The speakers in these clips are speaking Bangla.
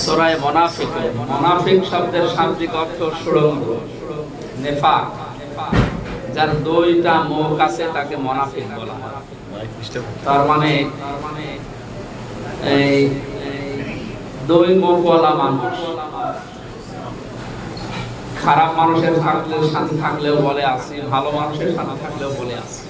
সোরায় মোনাফিক মোনাফিক শব্দের শাব্দিক অর্থ সুড়ঙ্গ, নেফাক, যার দুইটা মুখ আছে তাকে মোনাফিক বলা হয়। তার মানে এই দুই মুখওয়ালা মানুষ। খারাপ মানুষের থাকলে সাথে থাকলেও বলে আছি ভালো মানুষের সাথে থাকলেও বলে আছি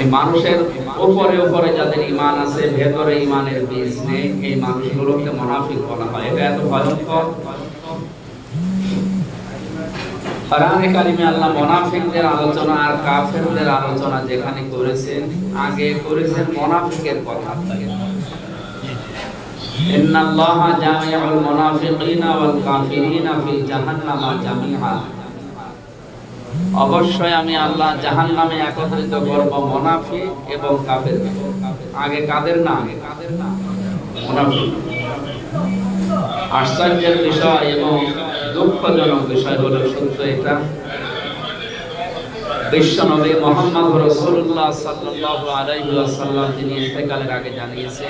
এই মানুষের উপরে উপরে যাদের ইমান আছে, ভেতরে ইমানের বীজ নেই, এই মানুষগুলোকে মুনাফিক বলা হয়। এটা এত ভয়ঙ্কর। আল্লাহ আলোচনা আর কাফেরদের আলোচনা যেখানে করেছেন, আগে করেছেন মুনাফিকের কথা। অবশ্যই আমি আল্লাহ জাহান নামে একত্রিত করব মোনাফিক এবং কাদের আগে কাদের না? আগে কাদের না আশ্চর্যের বিষয় এবং দুঃখজনক বিষয় হলো সত্য এটা। বিশ্ব নবী মোহাম্মদ রসুল্লাহ সাল্লাল্লাহু আলাইহি ওয়াসাল্লাম তিনি ইন্তেকালের আগে জানিয়েছে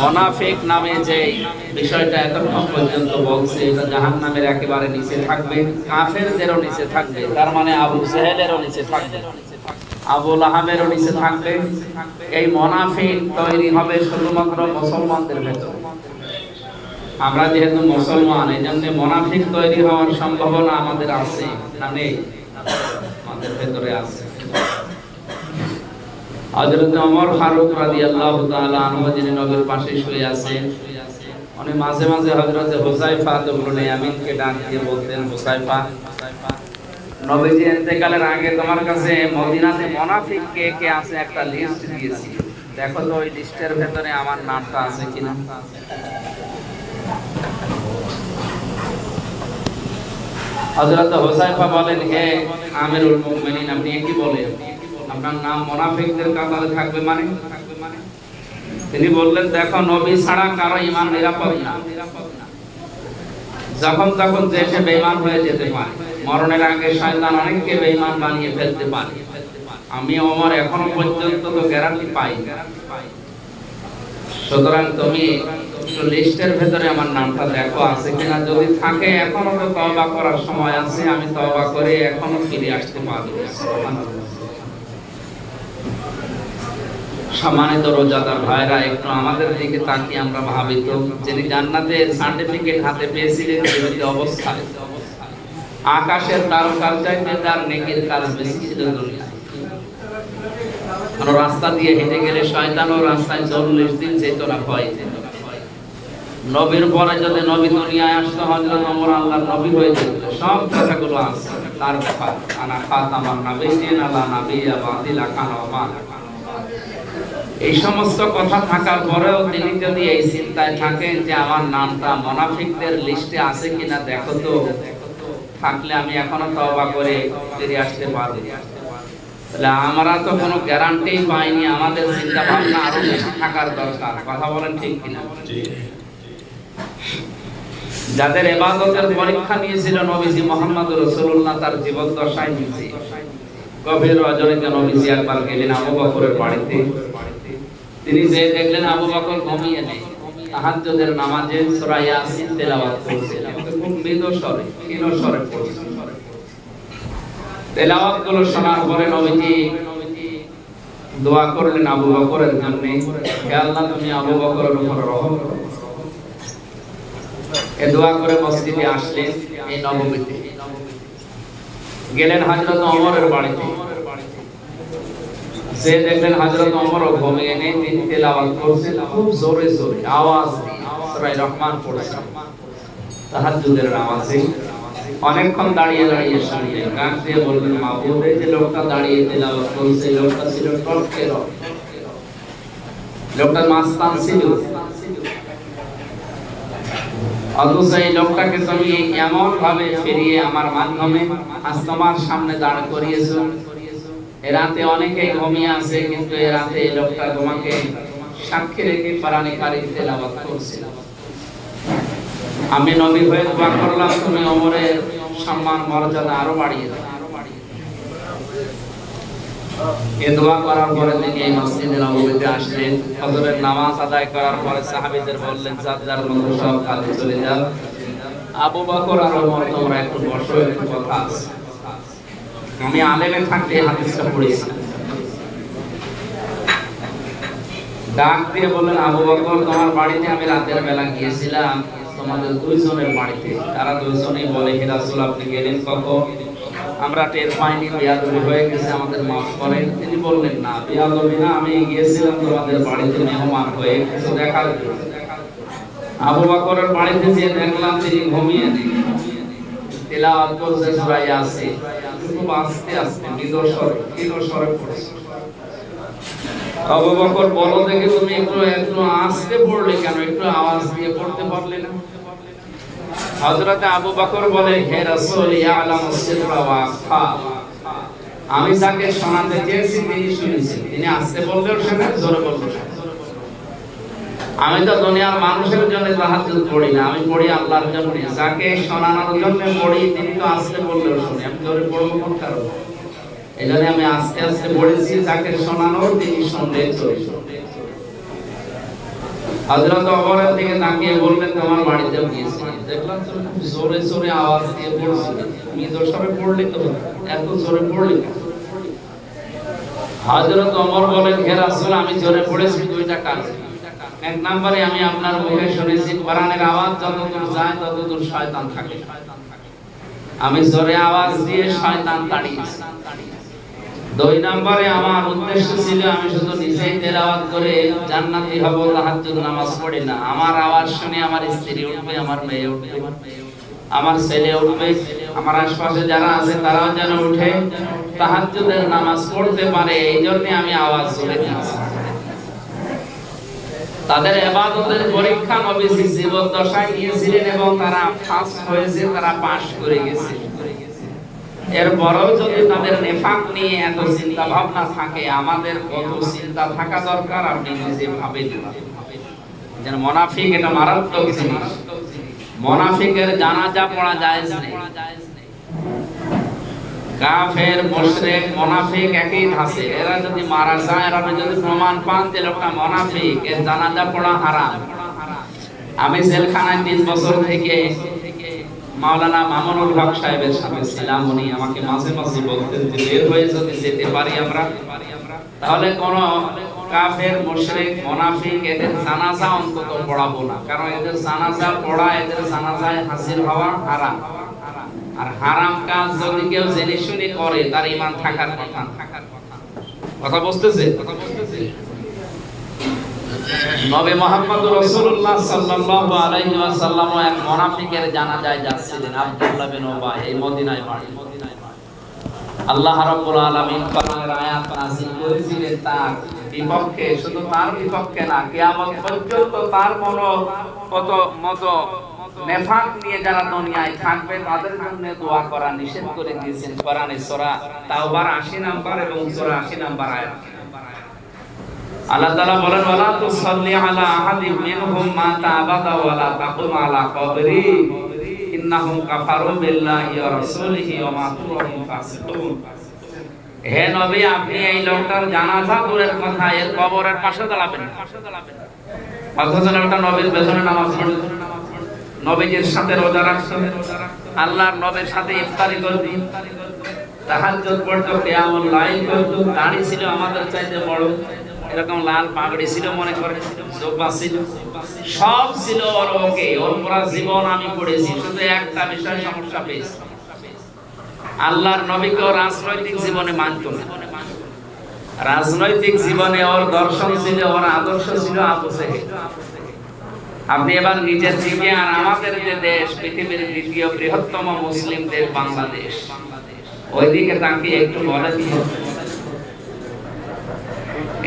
মোনাফিক নামে যে বিষয়টা এতক্ষণ পর্যন্ত বলছে, এটা জাহান নামের একেবারে নিচে থাকবে, কাফেরদেরও নিচে থাকবে, তার মানে আবু জেহেলেরও নিচে থাকবে, আবু লাহাবেরও নিচে থাকবে। এই মোনাফিক তৈরি হবে শুধুমাত্র মুসলমানদের ভেতর। আমরা যেহেতু মুসলমান এই জন্য মোনাফিক তৈরি হওয়ার সম্ভাবনা আমাদের আছে না নেই? আমাদের ভেতরে আছে। হযরত ওমর ফারুক রাদিয়াল্লাহু তাআলা আনহু যিনি নবীর পাশে শুয়ে আছেন। উনি মাঝে মাঝে হযরত হুযায়ফা ইবনে ইয়ামিনকে ডাক দিয়ে বলতেন হুযায়ফা নবীজি ইন্তেকালের আগে তোমার কাছে মদিনাতে মুনাফিক কে কে আছে একটা লিস্ট দিয়েছি। দেখো তো ওই লিস্টের ভেতরে আমার নামটা আছে কিনা? হযরত হুযায়ফা বলেন, হে আমিরুল মুমিনিন, আপনি কি বলেন? আপনার নাম মোনাফিকদের কাতারে থাকবে মানে? তিনি বললেন, দেখো, নবী ছাড়া কারও ইমান নিরাপদ না। যখন তখন দেশে বেঈমান হয়ে যেতে পারে। মরণের আগে শয়তান অনেককে বেঈমান বানিয়ে ফেলতে পারে। আমি, ওমর, এখনও পর্যন্ত তো গ্যারান্টি পাই সুতরাং তুমি লিস্টের ভেতরে আমার নামটা দেখো, আছে কিনা? যদি থাকে, এখনও তো তওবা করার সময় আছে। আমি তওবা করে এখনও ফিরে আসতে পারব সম্মানিত রোজাদার ভাইরা, একটু আমাদের দিকে তাকিয়ে আমরা ভাবি তো যিনি জান্নাতের সার্টিফিকেট হাতে পেয়েছিলেন জীবিত অবস্থায় আকাশের তারকার চাইতে তার নেকির কাজ বেশি ছিল দুনিয়ায়। রাস্তা দিয়ে হেঁটে গেলে শয়তানও রাস্তায় চল্লিশ দিন যেত না নবীর পরে যদি নবী দুনিয়ায় আসতো, হযরত ওমর আল্লাহর নবী হয়ে যেত। সব কথাগুলো আছে। তার কথা আনা খাতামান নাবিয়িন আলা নাবিয়্যা বাদিলা কানা এই সমস্ত কথা থাকার পরেও তিনি যদি এই চিন্তায় থাকেন যে আমার নামটা মুনাফিকদের লিস্টে আছে কিনা দেখো তো থাকলে আমি এখনও তওবা করে ফিরে আসতে পারব। তাহলে আমরা তো কোনো গ্যারান্টি পাইনি আমাদের চিন্তা ভাবনা আরও বেশি থাকার দরকার কথা বলেন ঠিক কিনা? যাদের এবাদতের পরীক্ষা নিয়েছিল নবীজি মোহাম্মদ রসুল্লাহ তার জীবন দশায় নিজে গভীর রজনীতে নবীজি একবার গেলেন আবু বকরের বাড়িতে। তিনি যে দেখলেন আবু বকর ঘুমিয়ে নেই, তাহাজ্জুদের নামাজে সূরা ইয়াসিন তেলাওয়াত করছেন খুব মৃদু স্বরে, ক্ষীণ স্বরে পড়ছেন তেলাওয়াতগুলো শোনার পরে নবীজি দোয়া করলেন আবু বকরের জন্য, হে আল্লাহ, তুমি আবু বকরের উপর রহম করো। এ দোয়া করে মসজিদে আসলেন এই নবমীতে। গেলেন হযরত ওমরের বাড়িতে। দেখলেন ঘুমিয়ে নেই, তিনি করছেন, খুব জোরে জোরে, আওয়াজ রহমান অনেকক্ষণ দাঁড়িয়ে দাঁড়িয়ে শুনলেন দিয়ে বললেন যে লোকটা দাঁড়িয়ে করছে, লোকটা ছিল টটকে রক। লোকটা মাস্তান ছিল। অথচ এই লোকটাকে তুমি এমন ভাবে ফিরিয়ে আমার মাধ্যমে আজ তোমার সামনে দাঁড় করিয়েছো রাতে অনেকেই ঘুমিয়ে আছে, কিন্তু এ রাতে লোকটা তোমাকে সাক্ষী রেখে পারানি কারি তেলাওয়াত করছে। আমি নবী হয়ে দোয়া করলাম, তুমি ওমরের সম্মান, মর্যাদা আরও বাড়িয়ে দাও। এ দোয়া করার পরে তিনি এই মসজিদে আসলেন। নামাজ আদায় করার পরে বললেন, যার মতো সব কাজে চলে যান আবু বকর আর ওমর, তোমরা একটু বসো, একটু কথা আছে। আমি আলেমে থাকতে হাদিসটা পড়েছি। ডাক দিয়ে বললেন, আবু বকর, তোমার বাড়িতে আমি রাতের বেলা গিয়েছিলাম। তোমাদের দুইজনের বাড়িতে। তারা দুইজনেই বলে, হে রাসূল, আপনি গেলেন কখন? আমরা টের পাইনি, বিয়াদবি হয়ে গেছে, আমাদের মাফ করেন। তিনি বললেন, না, বিয়াদবি না, আমি গিয়েছিলাম তোমাদের বাড়িতে মেহমান হয়ে, কিছু দেখার আবু বকরের বাড়িতে যে দেখলাম, তিনি ঘুমিয়ে নেই। তেলাওয়াত করছে খুব আস্তে আস্তে বলো তুমি একটু একটু আস্তে পড়লে কেন? একটু আওয়াজ দিয়ে পড়তে পারলে না? আবু বকর বলে, হে রাসূল ইয়ালামু সিররা ওয়া আখফা আমি যাকে শোনাতে চেয়েছি, তিনি শুনেছেন। তিনি আস্তে বললেও শোনেন, জোরে বললেও আমি তো দুনিয়ার মানুষের জন্য তাহাজ্জুদ পড়ি না, আমি পড়ি আল্লাহর জন্য। যাকে শোনানোর জন্য পড়ি, তিনি তো আস্তে বললেও শুনে। আমি জোরে পড়ব কোন কারণে? এই জন্য আমি আস্তে আস্তে পড়েছি, যাকে শোনানোর তিনি শুনলে চলবে হযরত ওমরের দিকে তাকিয়ে বললেন, তোমার বাড়িতে গিয়েছি। দেখলাম তুমি জোরে জোরে আওয়াজ দিয়ে পড়ছিলে তুমি তো সবে পড়লে তো এত জোরে পড়লে? হযরত ওমর বলেন, হে রাসূল, আমি জোরে পড়েছি, দুইটা কারণে। এক নম্বরে আমি আপনার মুখে শুনেছি, কোরআনের আওয়াজ যতদূর যায়, ততদূর শয়তান থাকে। আমি জোরে আওয়াজ দিয়ে শয়তান তাড়িয়েছি। দুই নম্বরে আমার উদ্দেশ্য ছিল, আমি শুধু নিজেই তেলাওয়াত করে জান্নাতি হব, তাহাজ্জুদ নামাজ পড়ি না। আমার আওয়াজ শুনে আমার স্ত্রী উঠবে, আমার মেয়ে উঠবে, আমার ছেলে উঠবে, আমার আশপাশে যারা আছে তারাও যেন উঠে তাহাজ্জুদের নামাজ পড়তে পারে এই জন্য আমি আওয়াজ জোরে দিয়েছি। তাদের এবাদতের পরীক্ষা নবীজি জীবন দশায় নিয়েছিলেন এবং তারা ফার্স্ট হয়েছে, তারা পাশ করে গেছে। এরপরেও যদি তাদের নেফাক নিয়ে এত চিন্তা ভাবনা থাকে, আমাদের কত চিন্তা থাকা দরকার, আপনি নিজে ভাবেন যেন মোনাফিক এটা মারাত্মক জিনিস। জানাজা পড়া যায় কাফের মুশরিক, মুনাফিক একই ধাসে এরা যদি মারা যায়, এরা যদি প্রমাণ পান যে লোকটা মুনাফিক। এর জানাজা পড়া হারাম। আমি জেলখানায় তিন বছর থেকে মাওলানা মামুনুল হক সাহেবের সাথে ছিলাম। উনি আমাকে মাঝে মাঝে বলতেন যে, বের হয়ে যদি যেতে পারি আমরা, তাহলে কোন কাফের মুশরিক, মুনাফিক এদের জানাজা অন্তত পড়াবো না। কারণ এদের জানাজা পড়া, এদের জানাজায় হাজির হওয়া হারাম। আর হারাম কাজ যদি কেউ জেনে শুনে করে, তার ইমান থাকার কথা। কথা বুঝতেছে? কথা বুঝতেছে নবী মুহাম্মদ রাসূলুল্লাহ সাল্লাল্লাহু আলাইহি ওয়াসাল্লাম এক মুনাফিকের জানাজায় যাচ্ছিলেন, আব্দুল্লাহ বিন উবাই এই মদিনায় বাড়ি। আল্লাহ রাব্বুল আলামিন কোরআনের আয়াত নাযিল করেছিলেন তার বিপক্ষে, শুধু তার বিপক্ষে না, কিয়ামত পর্যন্ত তার মনো কত মত নেফাক নিয়ে যারা দুনিয়ায় থাকবে, তাদের জন্য দোয়া করা নিষেধ করে দিয়েছেন কোরআনে সূরা তাওবার 80 নাম্বার এবং সূরা 80 নাম্বার আয়াত। আল্লাহ তাআলা বলেন, ওয়ালা তুসাল্লি আলা আহাদিম মিনহুম মাতা আবাদা ওয়ালা তাকুম আলা কবরি। ইন্নাহুম কাফারু বিল্লাহি ওয়া রাসূলিহি ওয়া মাতু ফাসিকুন। হে নবী, আপনি এই লোকটার জানাজা দূরের কথা, এর কবরের পাশে দাঁড়াবেন। অথচ লোকটা নবীর পেছনে নামাজ পড়ে। নবীজির সাথে রোজা রাখছে। আল্লাহর নবীর সাথে ইফতারি করবে। তাহাজ্জুদ পড়তো কিয়ামুল লাইল করতো, দাড়ি ছিল আমাদের চাইতে বড়। এরকম লাল পাগড়ি ছিল মনে করে, জোব্বা ছিল। সব ছিল ওর ওকে, ওর পুরা জীবন আমি পড়েছি শুধু একটা বিষয় সমস্যা পেয়েছি। আল্লাহর নবীকে ও রাজনৈতিক জীবনে মানত না। রাজনৈতিক জীবনে ওর দর্শন ছিল, ওর আদর্শ ছিল আবু জেহেল। আপনি এবার নিজের দিকে আর আমাদের যে দেশ, পৃথিবীর দ্বিতীয় বৃহত্তম মুসলিম দেশ বাংলাদেশ। ওইদিকে তাকিয়ে একটু বলেন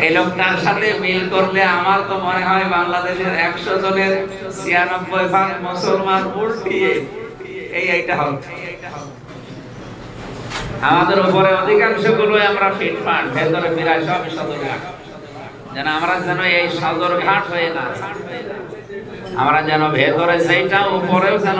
এই লোকটার সাথে মিল করলে আমার তো মনে হয় বাংলাদেশের একশো জনের ছিয়ানব্বই ভাগ মুসলমান উল্টিয়ে এই এইটা হবে। আমাদের উপরে অধিকাংশগুলো আমরা ভেতরে যেন আমরা যেন এই সদরঘাট হয়ে না আমরা যেন ভেতরে সেইটা উপরেও যেন